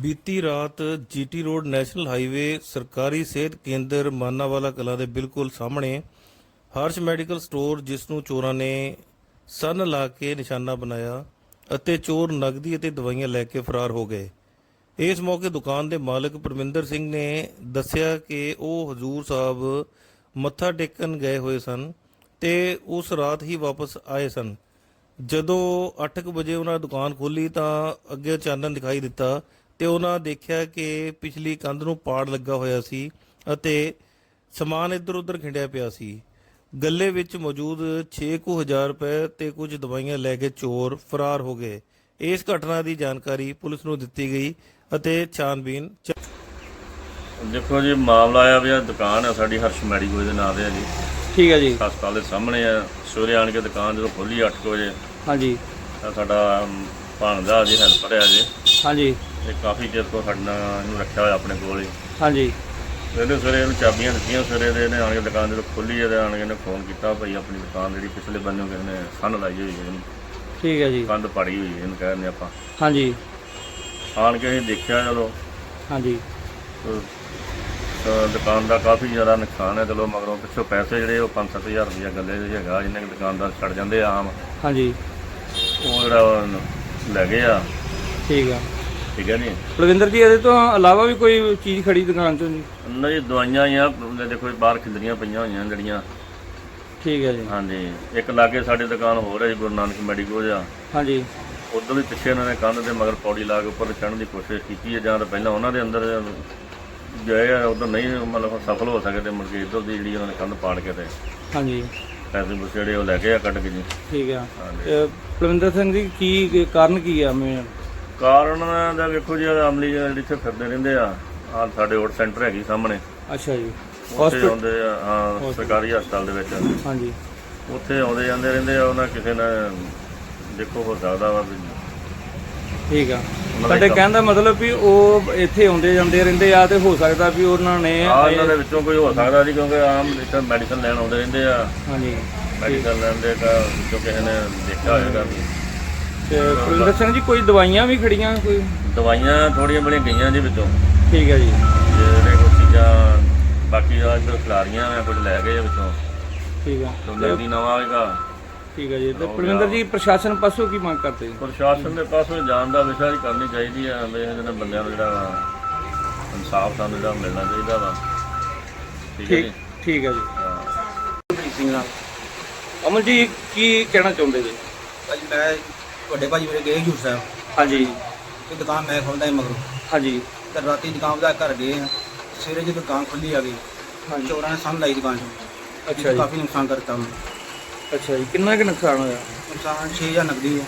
ਬੀਤੀ ਰਾਤ GT road national highway ਸਰਕਾਰੀ ਸਿਹਤ ਕੇਂਦਰ ਮਾਨਾਵਾਲਾ ਕਲਾਂ ਦੇ ਬਿਲਕੁਲ ਸਾਹਮਣੇ ਹਰਸ਼ ਮੈਡੀਕਲ ਸਟੋਰ, ਜਿਸ ਨੂੰ ਚੋਰਾਂ ਨੇ ਸੰਨ ਲਾ ਕੇ ਨਿਸ਼ਾਨਾ ਬਣਾਇਆ ਅਤੇ ਚੋਰ ਨਗਦੀ ਅਤੇ ਦਵਾਈਆਂ ਲੈ ਕੇ ਫਰਾਰ ਹੋ ਗਏ। ਇਸ ਮੌਕੇ ਦੁਕਾਨ ਦੇ ਮਾਲਕ ਪਰਮਿੰਦਰ ਸਿੰਘ ਨੇ ਦੱਸਿਆ ਕਿ ਉਹ ਹਜ਼ੂਰ ਸਾਹਿਬ ਮੱਥਾ ਟੇਕਣ ਗਏ ਹੋਏ ਸਨ ਤੇ ਉਸ ਰਾਤ ਹੀ ਵਾਪਸ ਆਏ ਸਨ। ਜਦੋਂ 8:00 ਵਜੇ ਉਹਨਾਂ ਦੁਕਾਨ ਖੋਲੀ ਤਾਂ ਅੱਗੇ ਚਾਨਣ ਦਿਖਾਈ ਦਿੱਤਾ ਤੇ ਉਹਨਾਂ ਦੇਖਿਆ ਕਿ ਪਿਛਲੀ ਕੰਧ ਨੂੰ ਪਾੜ ਲੱਗਾ ਹੋਇਆ ਸੀ ਅਤੇ ਸਮਾਨ ਇੱਧਰ ਉੱਧਰ ਖਿੰਡਿਆ ਪਿਆ ਸੀ। ਗੱਲੇ ਵਿੱਚ ਮੌਜੂਦ 6000 ਰੁਪਏ ਤੇ ਕੁਝ ਦਵਾਈਆਂ ਲੈ ਕੇ ਚੋਰ ਫਰਾਰ ਹੋ ਗਏ। ਇਸ ਘਟਨਾ ਦੀ ਜਾਣਕਾਰੀ ਪੁਲਿਸ ਨੂੰ ਦਿੱਤੀ ਗਈ ਅਤੇ ਛਾਨਬੀਨ ਚ- ਦੇਖੋ ਜੀ ਮਾਮਲਾ ਆਇਆ ਵੀ ਆ ਦੁਕਾਨ ਆ ਸਾਡੀ ਹਰਸ਼ ਮੈਡੀਕੋ ਦੇ ਨਾਂ ਤੇ ਆ ਜੀ। ਠੀਕ ਹੈ ਜੀ। ਹਸਪਤਾਲ ਦੇ ਸਾਹਮਣੇ ਆ। ਸਵੇਰੇ ਆਣ ਕੇ ਦੁਕਾਨ ਜਦੋਂ ਖੋਲੀ 8 ਵਜੇ ਹਾਂਜੀ। ਤਾਂ ਸਾਡਾ ਭਾਣਜਾ ਜੀ ਹੈਲਪਰ ਆ ਜੀ। ਹਾਂਜੀ। ਇਹ ਕਾਫੀ ਚਿਰ ਤੋਂ ਸਾਡੇ ਇਹਨੂੰ ਰੱਖਿਆ ਹੋਇਆ ਆਪਣੇ ਕੋਲ ਹੀ। ਹਾਂਜੀ। ਇਹਨੇ ਸਵੇਰੇ ਇਹਨੂੰ ਚਾਬੀਆਂ ਦਿੱਤੀਆਂ ਸਵੇਰੇ ਦੇ ਇਹਨੇ ਆਣ ਕੇ ਦੁਕਾਨ ਜਦੋਂ ਖੋਲੀ ਹੈ ਤੇ ਆਣ ਕੇ ਇਹਨੇ ਫੋਨ ਕੀਤਾ ਭਾਈ ਆਪਣੀ ਦੁਕਾਨ ਜਿਹੜੀ ਪਿਛਲੇ ਬੰਨੇ ਕਿਸੇ ਨੇ ਸੰਨ ਲਾਈ ਹੋਈ ਹੈ ਇਹਨੂੰ ਠੀਕ ਹੈ ਜੀ। ਕੰਧ ਪਾੜੀ ਹੋਈ ਹੈ ਇਹਨੂੰ ਕਹਿੰਦੇ ਆਪਾਂ। ਹਾਂਜੀ। ਆਣ ਕੇ ਅਸੀਂ ਦੇਖਿਆ ਜਦੋਂ ਹਾਂਜੀ। ਤੇ ਤਾਂ ਦੁਕਾਨ ਦਾ ਕਾਫੀ ਜ਼ਿਆਦਾ ਨੁਕਸਾਨ ਹੈ ਚਲੋ ਮਗਰੋਂ ਪਿੱਛੋਂ ਪੈਸੇ ਜਿਹੜੇ ਉਹ 5-7000 ਰੁਪਇਆ ਗੱਲੇ ਦੇ ਹੈਗਾ ਜਿੰਨੇ ਕੁ ਦੁਕਾਨਦਾਰ ਛੱਡ ਜਾਂਦੇ ਆ ਆਮ। ਹਾਂਜੀ। ਉਹ ਜਿਹੜਾ ਉਹ ਲੈ ਗਏ ਆ। ਠੀਕ ਆ। ਠੀਕ ਹੈ ਨੀ ਬਲਵਿੰਦਰ ਜੀ ਇਹਦੇ ਤੋਂ ਇਲਾਵਾ ਵੀ ਕੋਈ ਚੀਜ਼ ਖੜੀ ਦੁਕਾਨ ਤੋਂ ਜੀ? ਉਹਨਾਂ ਦੀ ਦਵਾਈਆਂ ਆ ਦੇਖੋ ਬਾਹਰ ਖਿੰਦਰੀਆਂ ਪਈਆਂ ਹੋਈਆਂ ਜਿਹੜੀਆਂ। ਠੀਕ ਹੈ ਜੀ। ਹਾਂਜੀ ਇੱਕ ਲਾਗੇ ਸਾਡੇ ਦੁਕਾਨ ਹੋਰ ਹੈ ਜੀ ਗੁਰੂ ਨਾਨਕ ਮੈਡੀਕਲ ਆ ਹਾਂਜੀ। ਉਦੋਂ ਵੀ ਪਿੱਛੇ ਇਹਨਾਂ ਨੇ ਕੰਧ ਦੇ ਮਗਰ ਪੌੜੀ ਲਾ ਕੇ ਉੱਪਰ ਚੜ੍ਹਨ ਦੀ ਕੋਸ਼ਿਸ਼ ਕੀਤੀ ਹੈ ਜਾਂ ਤਾਂ ਪਹਿਲਾਂ ਉਹਨਾਂ ਦੇ ਅੰਦਰ ਗਏ ਆ ਉਦੋਂ ਨਹੀਂ ਮਤਲਬ ਸਫਲ ਹੋ ਸਕਦੇ ਮੁੜ ਕੇ ਇੱਧਰ ਦੀ ਜਿਹੜੀ ਉਹਨਾਂ ਨੇ ਕੰਧ ਪਾੜ ਕੇ ਤੇ। ਹਾਂਜੀ। ਪੈਸੇ ਪੂਸੇ ਜਿਹੜੇ ਉਹ ਲੈ ਗਏ ਆ ਕੱਢ ਕੇ ਜੀ। ਠੀਕ ਆ। ਬਲਵਿੰਦਰ ਸਿੰਘ ਜੀ ਕੀ ਕਾਰਨ ਕੀ ਆ ਮੈਂ ਕਾਰਨ ਦਾ ਵੇਖੋ ਜੀ ਇਹ ਅਮਲੀ ਜਿਹੜੇ ਇੱਥੇ ਫਿਰਦੇ ਰਹਿੰਦੇ ਆ। ਆ ਸਾਡੇ ਓਟ ਸੈਂਟਰ ਹੈਗੀ ਸਾਹਮਣੇ। ਅੱਛਾ ਜੀ। ਉੱਥੇ ਹਸਪੀਟਲ ਆਉਂਦੇ ਆ ਹਾਂ ਸਰਕਾਰੀ ਹਸਪਤਾਲ ਦੇ ਵਿੱਚ। ਹਾਂਜੀ। ਉੱਥੇ ਆਉਂਦੇ ਜਾਂਦੇ ਰਹਿੰਦੇ ਆ ਉਹਨਾਂ ਕਿਸੇ ਨਾਲ ਦੇਖੋ ਹੋ ਸਕਦਾ ਵਾ ਵੀ ਠੀਕ ਆ। ਤੁਹਾਡੇ ਦੇ ਕਹਿਣ ਦਾ ਮਤਲਬ ਵੀ ਉਹ ਇੱਥੇ ਆਉਂਦੇ ਜਾਂਦੇ ਰਹਿੰਦੇ ਆ ਤੇ ਹੋ ਸਕਦਾ ਵੀ ਉਹਨਾਂ ਨੇ ਆ ਇਹਨਾਂ ਦੇ ਵਿੱਚੋਂ ਕੋਈ ਹੋ ਸਕਦਾ ਜੀ ਕਿਉਂਕਿ ਆਮ ਇੱਥੇ ਮੈਡੀਸਨ ਲੈਣ ਆਉਂਦੇ ਰਹਿੰਦੇ ਆ। ਹਾਂਜੀ। ਮੈਡੀਸਨ ਲੈਣ ਦੇ ਤਾਂ ਵਿੱਚੋਂ ਕਿਸੇ ਨੇ ਦੇਖਿਆ ਹੋਏਗਾ ਵੀ ਤੇ ਸਿੰਘ ਜੀ ਕੋਈ ਦਵਾਈਆਂ ਵੀ ਖੜੀਆਂ ਕੋਈ? ਦਵਾਈਆਂ ਥੋੜੀਆਂ ਬੜੀਆਂ ਗਈਆਂ ਜੀ ਵਿੱਚੋਂ। ਠੀਕ ਹੈ ਜੀ। ਜਿਹੜੇ ਕੋਈ ਚੀਜ਼ਾਂ ਬਾਕੀ ਆ ਇੱਧਰ ਖਿਲਾਰੀਆਂ ਆ ਕੁਝ ਲੈ ਗਏ ਆ ਵਿੱਚੋਂ। ਠੀਕ ਆ। ਤੇ ਨਗਦੀ ਨਵਾਂ ਹੋਏਗਾ ਠੀਕ ਹੈ ਜੀ। ਤੇ ਬਲਵਿੰਦਰ ਜੀ ਪ੍ਰਸ਼ਾਸਨ ਪਾਸੋਂ ਕੀ ਮੰਗ ਕਰਦੇ ਜੀ? ਪ੍ਰਸ਼ਾਸਨ ਦੇ ਪਾਸੋਂ ਜਾਣ ਦਾ ਵਿਸ਼ਾ ਹੀ ਕਰਨੀ ਚਾਹੀਦੀ ਆ ਵੀ ਇਹਨਾਂ ਬੰਦਿਆਂ ਨੂੰ ਜਿਹੜਾ ਇਨਸਾਫ ਸਾਨੂੰ ਜਿਹੜਾ ਮਿਲਣਾ ਚਾਹੀਦਾ ਵਾ। ਠੀਕ ਹੈ ਠੀਕ ਹੈ ਜੀ। ਹਾਂ। ਅਮਲ ਜੀ ਕੀ ਕਹਿਣਾ ਚਾਹੁੰਦੇ ਜੀ? ਭਾਜੀ ਮੈਂ ਵੱਡੇ ਭਾਜੀ ਮੇਰੇ ਗਏ ਹਜੂਰ ਸਾਹਿਬ ਹਾਂਜੀ। ਤੇ ਦੁਕਾਨ ਮੈਂ ਖੋਲਦਾ ਸੀ ਮਗਰੋਂ। ਹਾਂਜੀ। ਤੇ ਰਾਤੀ ਦੁਕਾਨ ਦਾ ਘਰ ਗਏ ਆ। ਸਵੇਰੇ ਜਦੋਂ ਦੁਕਾਨ ਖੁੱਲੀ ਆ ਗਈ ਹਾਂਜੀ। ਚੋਰਾਂ ਨੇ ਸੰਨ ਲਾਈ ਦੁਕਾਨ 'ਚ। ਅੱਛਾ ਜੀ। ਕਾਫੀ ਨੁਕਸਾਨ ਕਰਤਾ ਉਹਨੂੰ। ਅੱਛਾ ਜੀ। ਕਿੰਨਾ ਕੁ ਨੁਕਸਾਨ ਹੋਇਆ? ਨੁਕਸਾਨ 6000 ਨਕਦੀ ਹੈ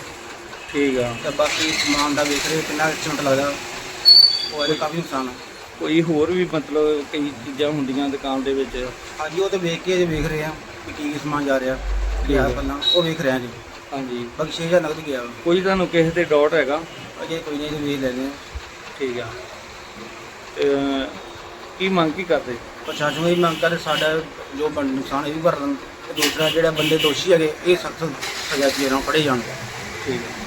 ਠੀਕ ਆ। ਤੇ ਬਾਕੀ ਸਮਾਨ ਦਾ ਵੇਖ ਰਹੇ ਕਿੰਨਾ ਚੁੰਟ ਲੱਗਦਾ। ਉਹ ਇਹਦੇ ਕਾਫੀ ਨੁਕਸਾਨ ਆ। ਕੋਈ ਹੋਰ ਵੀ ਮਤਲਬ ਕਈ ਚੀਜ਼ਾਂ ਹੁੰਦੀਆਂ ਦੁਕਾਨ ਦੇ ਵਿੱਚ? ਹਾਂਜੀ ਉਹ ਤੇ ਵੇਖ ਕੇ ਜੇ ਵੇਖ ਰਹੇ ਆ ਕਿ ਕੀ ਕੀ ਸਮਾਨ ਜਾ ਰਿਹਾ। ਗਿਆ ਪਹਿਲਾਂ ਉਹ ਵੇਖ ਰਹੇ ਆ ਜੀ। ਹਾਂਜੀ। ਬਾਕੀ 6000 ਨਕਦ ਗਿਆ ਵਾ। ਕੋਈ ਤੁਹਾਨੂੰ ਕਿਸੇ ਤੇ ਡਾਊਟ ਹੈਗਾ? ਅਜੇ ਕੋਈ ਨਹੀਂ ਜੀ ਵੇਖ ਲੈਣੇ ਠੀਕ ਆ। ਤੇ ਕੀ ਮੰਗ ਕੀ ਕਰਦੇ? ਪ੍ਰਸ਼ਾਸਨ ਵੀ ਮੰਗ ਕਰ ਸਾਡਾ ਜੋ ਬਣ ਨੁਕਸਾਨ ਇਹ ਵੀ ਭਰਨ ਤੇ ਦੂਸਰਾ ਜਿਹੜਾ ਬੰਦੇ ਦੋਸ਼ੀ ਹੈਗੇ ਇਹ ਸਖਤ ਸਜ਼ਾ ਦੀ ਨਾਲ ਫੜੇ ਜਾਣ। ਠੀਕ ਆ।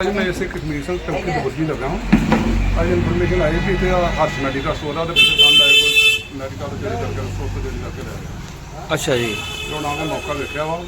ਅੱਜ ਮੈਂ ਇਸੇ ਕਸ਼ਮੀਰ ਸਿੰਘ ਚੌਕੀ ਤੋਂ ਵਰਜੀ ਲੱਗਾ ਹਾਂ। ਅੱਜ ਇਨਫੋਰਮੇਸ਼ਨ ਆਈ ਕਿ ਤੇ ਹਰਸ਼ ਮੈਡੀਕਲ ਸਟੋਰ ਆ ਉਹਦੇ ਪਿੱਛੇ ਸੰਦ ਆਏ ਕੋਈ ਮੈਡੀਕਲ ਦੇ ਜਿਹੜੇ ਕਰਕੇ ਸਟੋਰ ਤੋਂ ਜਿਹੜੀ ਕਰਕੇ ਲੈ ਗਿਆ ਅੱਛਾ ਜੀ। ਜੋ ਨਾਮ ਦਾ ਮੌਕਾ ਵੇਖਿਆ ਵਾ।